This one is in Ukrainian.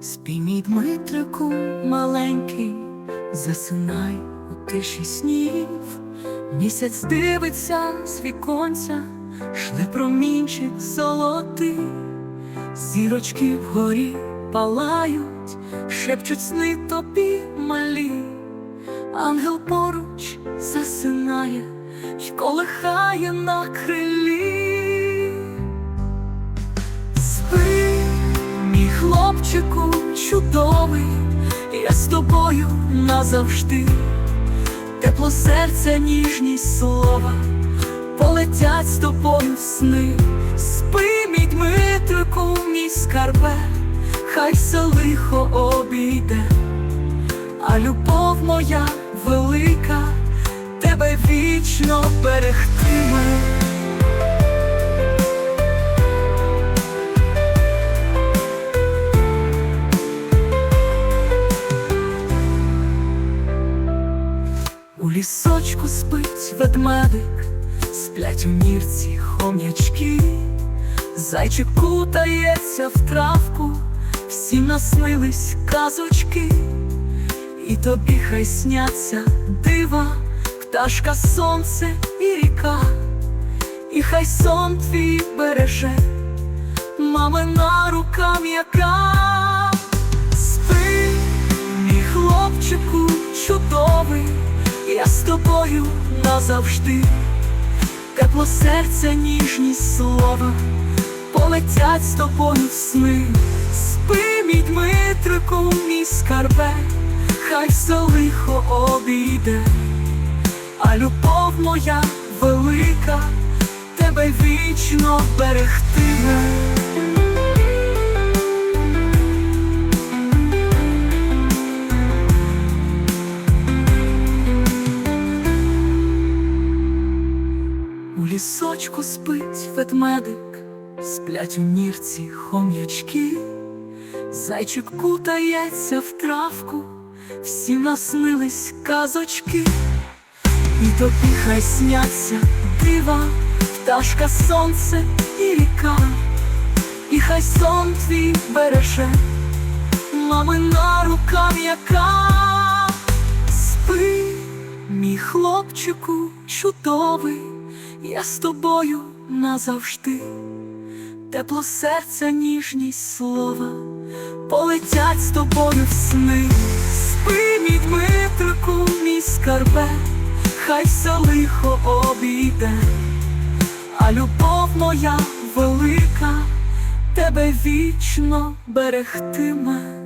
Дмитрику маленький, засинай у тиші снів, місяць дивиться з віконця, шле промінчик золотий, зірочки вгорі палають, шепчуть сни тобі малі, ангел поруч засинає й колихає на крилі. Хлопчику чудовий, я з тобою назавжди, тепло серця, ніжність слова, полетять з тобою сни. Спи, мій Дмитрику, мій скарбе, хай все лихо обійде, а любов моя велика, тебе вічно берегтиме. Лісочку спить ведмедик, сплять у нірці хом'ячки, зайчик кутається в травку, всім наснились казочки, і тобі хай сняться дива, пташка, сонце і ріка, і хай сон твій береже, мамина рука м'яка. Спи, мій хлопчику чудовий, я з тобою назавжди, тепло серця, ніжність слова, полетять з тобою в сни. Спи, мій Дмитрику, мій скарбе, хай все лихо обійде, а любов моя велика, тебе вічно берегтиме. Лісочку спить ведмедик, сплять у нірці хом'ячки, зайчик кутається в травку, всі наснились казочки, і тобі хай сняться дива, пташка, сонце і ріка, і хай сон твій береже, мамина рука м'яка. Спи, мій хлопчику чудовий, я з тобою назавжди, тепло серця, ніжність слова, полетять з тобою в сни. Спи, мій Дмитрику, мій скарбе, хай все лихо обійде, а любов моя велика, тебе вічно берегтиме.